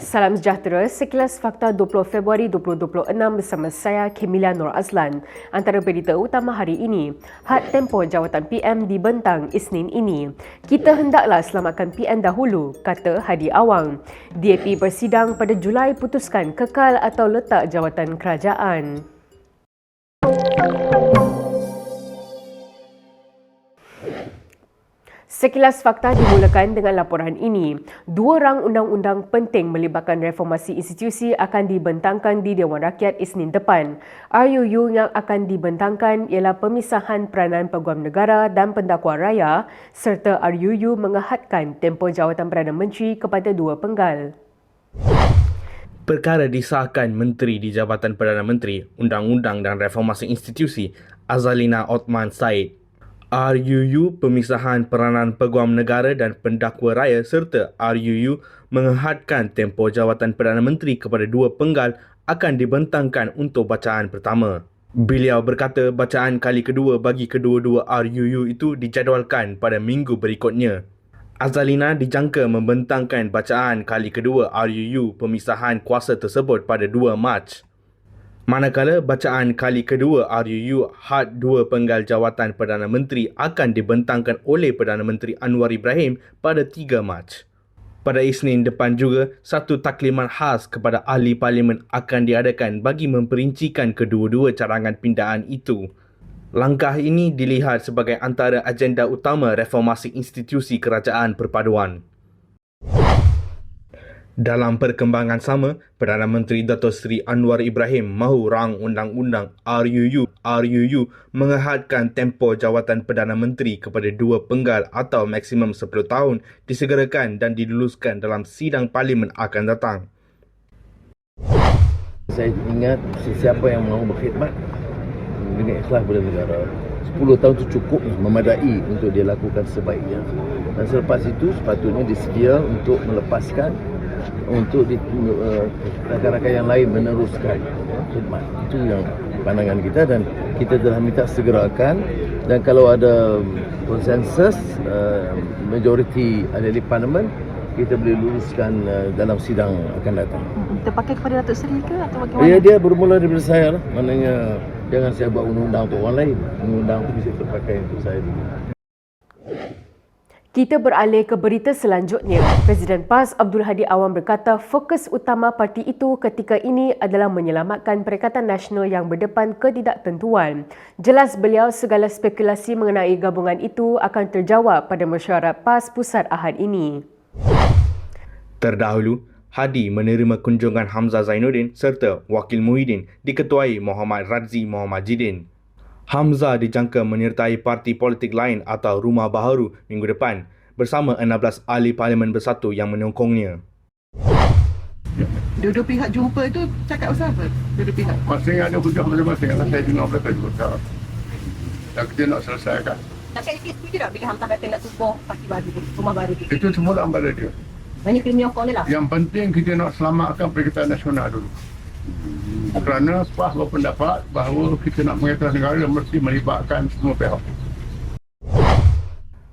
Salam sejahtera, sekilas fakta 20 Februari 2026 bersama saya Kemilia Nur Azlan. Antara berita utama hari ini, had tempoh jawatan PM dibentang Isnin ini. Kita hendaklah selamatkan PM dahulu, kata Hadi Awang. DAP bersidang pada Julai putuskan kekal atau letak jawatan kerajaan. Sekilas fakta dimulakan dengan laporan ini. Dua rang undang-undang penting melibatkan reformasi institusi akan dibentangkan di Dewan Rakyat Isnin depan. RUU yang akan dibentangkan ialah pemisahan peranan peguam negara dan pendakwa raya serta RUU mengahadkan tempoh jawatan Perdana Menteri kepada dua penggal. Perkara disahkan Menteri di Jabatan Perdana Menteri, Undang-Undang dan Reformasi Institusi Azalina Othman Said RUU pemisahan peranan peguam negara dan pendakwa raya serta RUU mengehadkan tempoh jawatan Perdana Menteri kepada dua penggal akan dibentangkan untuk bacaan pertama. Beliau berkata bacaan kali kedua bagi kedua-dua RUU itu dijadualkan pada minggu berikutnya. Azalina dijangka membentangkan bacaan kali kedua RUU pemisahan kuasa tersebut pada 2 Mac. Manakala bacaan kali kedua RUU Had Dua Penggal Jawatan Perdana Menteri akan dibentangkan oleh Perdana Menteri Anwar Ibrahim pada 3 Mac. Pada Isnin depan juga, satu takliman khas kepada ahli parlimen akan diadakan bagi memperincikan kedua-dua carangan pindaan itu. Langkah ini dilihat sebagai antara agenda utama reformasi institusi kerajaan perpaduan. Dalam perkembangan sama, Perdana Menteri Dato' Seri Anwar Ibrahim mahu rang undang-undang RUU RUU mengehadkan tempoh jawatan Perdana Menteri kepada dua penggal atau maksimum 10 tahun disegerakan dan diluluskan dalam sidang parlimen akan datang. Saya ingat sesiapa yang mahu berkhidmat dengan ikhlas pada negara 10 tahun itu cukup memadai untuk dia lakukan sebaiknya dan selepas itu sepatutnya disedia untuk melepaskan untuk di, uh, rakan-rakan yang lain meneruskan khidmat. Itu yang pandangan kita dan kita telah minta segerakan dan kalau ada konsensus uh, majoriti ahli parlimen kita boleh luluskan uh, dalam sidang akan datang. Terpakai kepada Datuk Seri ke atau bagaimana? Ya dia bermula daripada saya lah. Maknanya jangan saya buat undang-undang untuk orang lain. Undang-undang itu bisa terpakai untuk saya dulu. Kita beralih ke berita selanjutnya. Presiden PAS Abdul Hadi Awang berkata fokus utama parti itu ketika ini adalah menyelamatkan Perikatan Nasional yang berdepan ketidaktentuan. Jelas beliau segala spekulasi mengenai gabungan itu akan terjawab pada mesyuarat PAS Pusat Ahad ini. Terdahulu, Hadi menerima kunjungan Hamzah Zainuddin serta Wakil Muhyiddin diketuai Muhammad Radzi Muhammad Jidin. Hamzah dijangka menyertai parti politik lain atau Rumah Baharu minggu depan bersama 16 ahli parlimen bersatu yang menyokongnya. Dua-dua pihak jumpa itu cakap pasal apa? Dua-dua pihak. Masing ada hujah masing-masing. Saya dengar mereka juga. Dan kita nak selesaikan. Tapi SK setuju tak bila Hamzah kata nak tubuh parti baru, rumah baru tu? Itu semua dalam bala dia. Banyak kena menyokong dia lah. Yang penting kita nak selamatkan Perikatan Nasional dulu. Kerana PAS berpendapat bahawa kita nak mengatas negara mesti melibatkan semua pihak.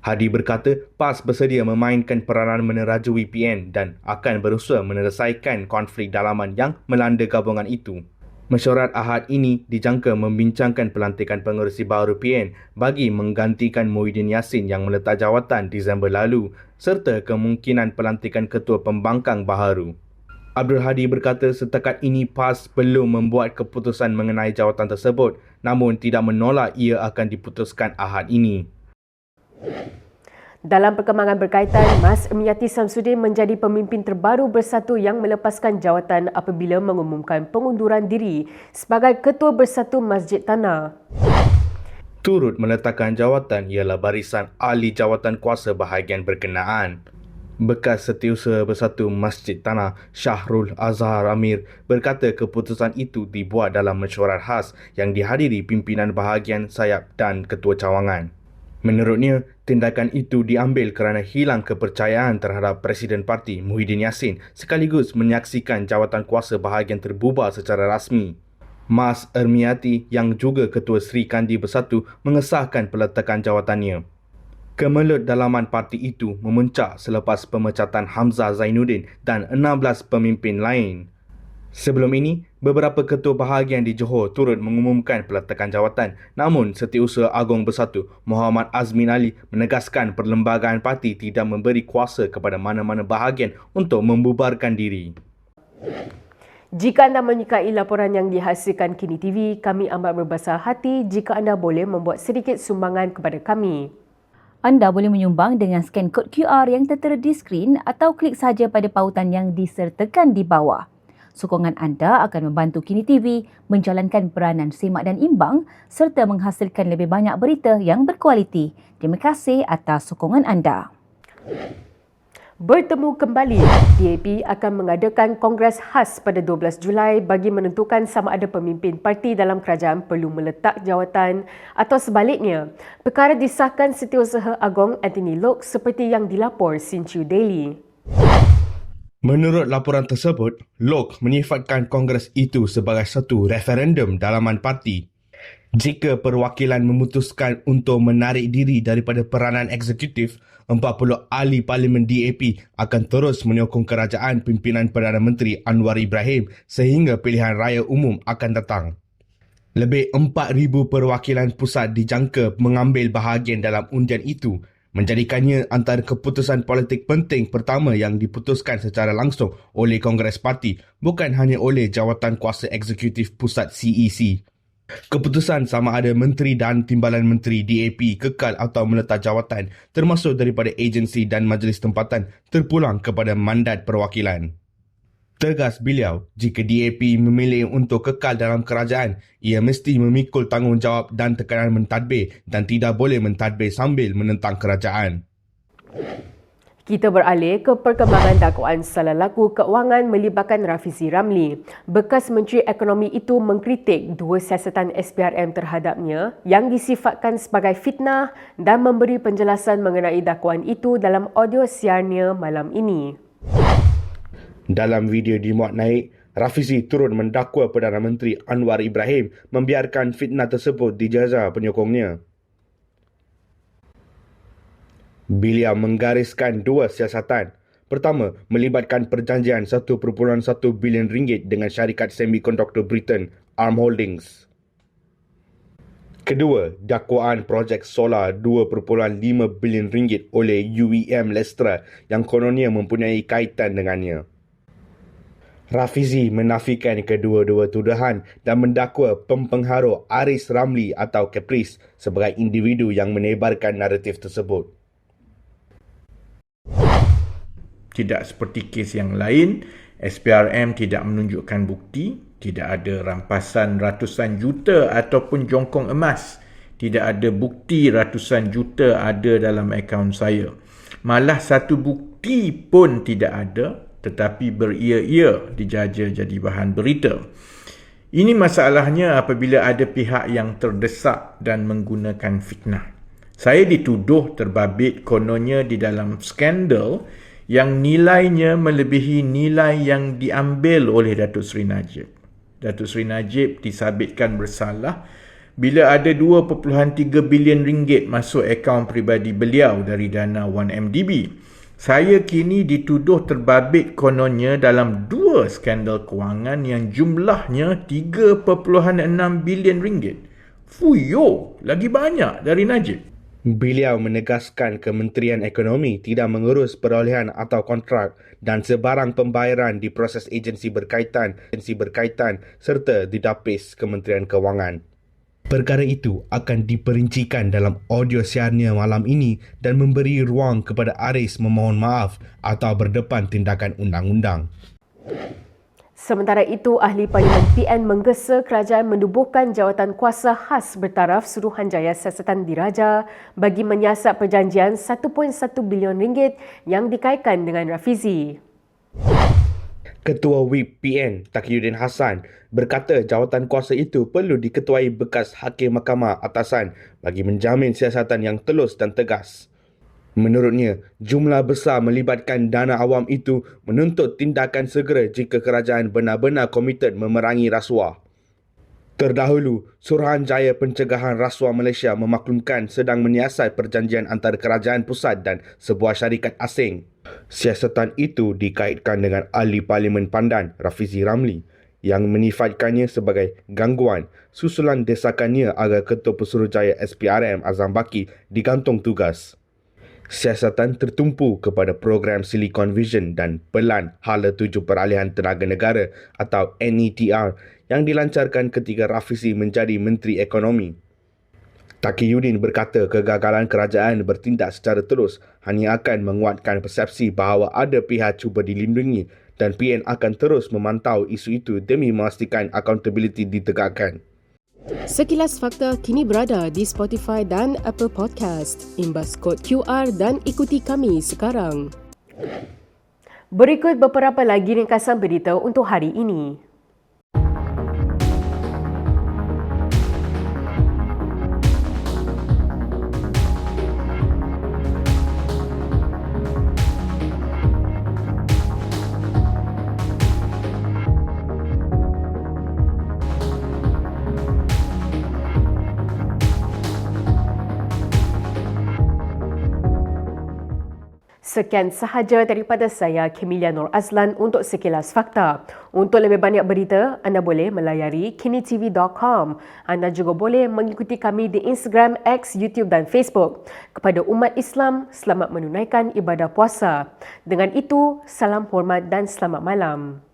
Hadi berkata PAS bersedia memainkan peranan menerajui PN dan akan berusaha menyelesaikan konflik dalaman yang melanda gabungan itu. Mesyuarat Ahad ini dijangka membincangkan pelantikan pengerusi baru PN bagi menggantikan Muhyiddin Yassin yang meletak jawatan Disember lalu serta kemungkinan pelantikan ketua pembangkang baharu. Abdul Hadi berkata setakat ini PAS belum membuat keputusan mengenai jawatan tersebut namun tidak menolak ia akan diputuskan Ahad ini. Dalam perkembangan berkaitan, Mas Emiyati Samsudin menjadi pemimpin terbaru bersatu yang melepaskan jawatan apabila mengumumkan pengunduran diri sebagai Ketua Bersatu Masjid Tanah. Turut meletakkan jawatan ialah barisan ahli jawatan kuasa bahagian berkenaan. Bekas Setiausaha Bersatu Masjid Tanah Syahrul Azhar Amir berkata keputusan itu dibuat dalam mesyuarat khas yang dihadiri pimpinan bahagian sayap dan ketua cawangan. Menurutnya, tindakan itu diambil kerana hilang kepercayaan terhadap Presiden Parti Muhyiddin Yassin sekaligus menyaksikan jawatan kuasa bahagian terbubar secara rasmi. Mas Ermiati yang juga Ketua Sri Kandi Bersatu mengesahkan peletakan jawatannya. Kemelut dalaman parti itu memuncak selepas pemecatan Hamzah Zainuddin dan 16 pemimpin lain. Sebelum ini, beberapa ketua bahagian di Johor turut mengumumkan peletakan jawatan. Namun, Setiausaha Agong Bersatu Muhammad Azmin Ali menegaskan perlembagaan parti tidak memberi kuasa kepada mana-mana bahagian untuk membubarkan diri. Jika anda menyukai laporan yang dihasilkan Kini TV, kami amat berbesar hati jika anda boleh membuat sedikit sumbangan kepada kami. Anda boleh menyumbang dengan skan kod QR yang tertera di skrin atau klik saja pada pautan yang disertakan di bawah. Sokongan anda akan membantu Kini TV menjalankan peranan semak dan imbang serta menghasilkan lebih banyak berita yang berkualiti. Terima kasih atas sokongan anda. Bertemu kembali, DAP akan mengadakan kongres khas pada 12 Julai bagi menentukan sama ada pemimpin parti dalam kerajaan perlu meletak jawatan atau sebaliknya. Perkara disahkan Setiausaha Agong Anthony Lok seperti yang dilapor Sinchu Daily. Menurut laporan tersebut, Lok menyifatkan kongres itu sebagai satu referendum dalaman parti. Jika perwakilan memutuskan untuk menarik diri daripada peranan eksekutif, 40 ahli parlimen DAP akan terus menyokong kerajaan pimpinan Perdana Menteri Anwar Ibrahim sehingga pilihan raya umum akan datang. Lebih 4,000 perwakilan pusat dijangka mengambil bahagian dalam undian itu menjadikannya antara keputusan politik penting pertama yang diputuskan secara langsung oleh Kongres Parti bukan hanya oleh jawatan kuasa eksekutif pusat CEC. Keputusan sama ada menteri dan timbalan menteri DAP kekal atau meletak jawatan termasuk daripada agensi dan majlis tempatan terpulang kepada mandat perwakilan. Tegas beliau, jika DAP memilih untuk kekal dalam kerajaan, ia mesti memikul tanggungjawab dan tekanan mentadbir dan tidak boleh mentadbir sambil menentang kerajaan. Kita beralih ke perkembangan dakwaan salah laku keuangan melibatkan Rafizi Ramli. Bekas Menteri Ekonomi itu mengkritik dua siasatan SPRM terhadapnya yang disifatkan sebagai fitnah dan memberi penjelasan mengenai dakwaan itu dalam audio siarnya malam ini. Dalam video dimuat naik, Rafizi turut mendakwa Perdana Menteri Anwar Ibrahim membiarkan fitnah tersebut dijaza penyokongnya. Beliau menggariskan dua siasatan. Pertama, melibatkan perjanjian 1.1 bilion ringgit dengan syarikat semikonduktor Britain, ARM Holdings. Kedua, dakwaan projek solar 2.5 bilion ringgit oleh UEM Lestra yang kononnya mempunyai kaitan dengannya. Rafizi menafikan kedua-dua tuduhan dan mendakwa pempengaruh Aris Ramli atau Caprice sebagai individu yang menebarkan naratif tersebut. Tidak seperti kes yang lain, SPRM tidak menunjukkan bukti, tidak ada rampasan ratusan juta ataupun jongkong emas. Tidak ada bukti ratusan juta ada dalam akaun saya. Malah satu bukti pun tidak ada tetapi beria-ia dijaja jadi bahan berita. Ini masalahnya apabila ada pihak yang terdesak dan menggunakan fitnah. Saya dituduh terbabit kononnya di dalam skandal yang nilainya melebihi nilai yang diambil oleh Datuk Seri Najib. Datuk Seri Najib disabitkan bersalah bila ada 2.3 bilion ringgit masuk akaun peribadi beliau dari dana 1MDB. Saya kini dituduh terbabit kononnya dalam dua skandal kewangan yang jumlahnya 3.6 bilion ringgit. Fuyo, lagi banyak dari Najib. Beliau menegaskan Kementerian Ekonomi tidak mengurus perolehan atau kontrak dan sebarang pembayaran di proses agensi berkaitan, agensi berkaitan serta didapis Kementerian Kewangan. Perkara itu akan diperincikan dalam audio siarnya malam ini dan memberi ruang kepada Aris memohon maaf atau berdepan tindakan undang-undang. Sementara itu, Ahli Parlimen PN menggesa kerajaan menubuhkan jawatan kuasa khas bertaraf Suruhanjaya Siasatan Diraja bagi menyiasat perjanjian 1.1 bilion ringgit yang dikaitkan dengan Rafizi. Ketua WIP PN Taqiyuddin Hassan berkata jawatan kuasa itu perlu diketuai bekas Hakim Mahkamah Atasan bagi menjamin siasatan yang telus dan tegas. Menurutnya, jumlah besar melibatkan dana awam itu menuntut tindakan segera jika kerajaan benar-benar komited memerangi rasuah. Terdahulu, Suruhanjaya Pencegahan Rasuah Malaysia memaklumkan sedang menyiasat perjanjian antara kerajaan pusat dan sebuah syarikat asing. Siasatan itu dikaitkan dengan ahli Parlimen Pandan, Rafizi Ramli, yang menifatkannya sebagai gangguan susulan desakannya agar Ketua Pesuruhjaya SPRM Azam Baki digantung tugas. Siasatan tertumpu kepada program Silicon Vision dan Pelan Hala Tuju Peralihan Tenaga Negara atau NETR yang dilancarkan ketika Rafizi menjadi Menteri Ekonomi. Taqiyuddin berkata kegagalan kerajaan bertindak secara terus hanya akan menguatkan persepsi bahawa ada pihak cuba dilindungi dan PN akan terus memantau isu itu demi memastikan accountability ditegakkan. Sekilas fakta kini berada di Spotify dan Apple Podcast. Imbas kod QR dan ikuti kami sekarang. Berikut beberapa lagi ringkasan berita untuk hari ini. Sekian sahaja daripada saya, Kemilia Nur Azlan untuk Sekilas Fakta. Untuk lebih banyak berita, anda boleh melayari kinitv.com. Anda juga boleh mengikuti kami di Instagram, X, YouTube dan Facebook. Kepada umat Islam, selamat menunaikan ibadah puasa. Dengan itu, salam hormat dan selamat malam.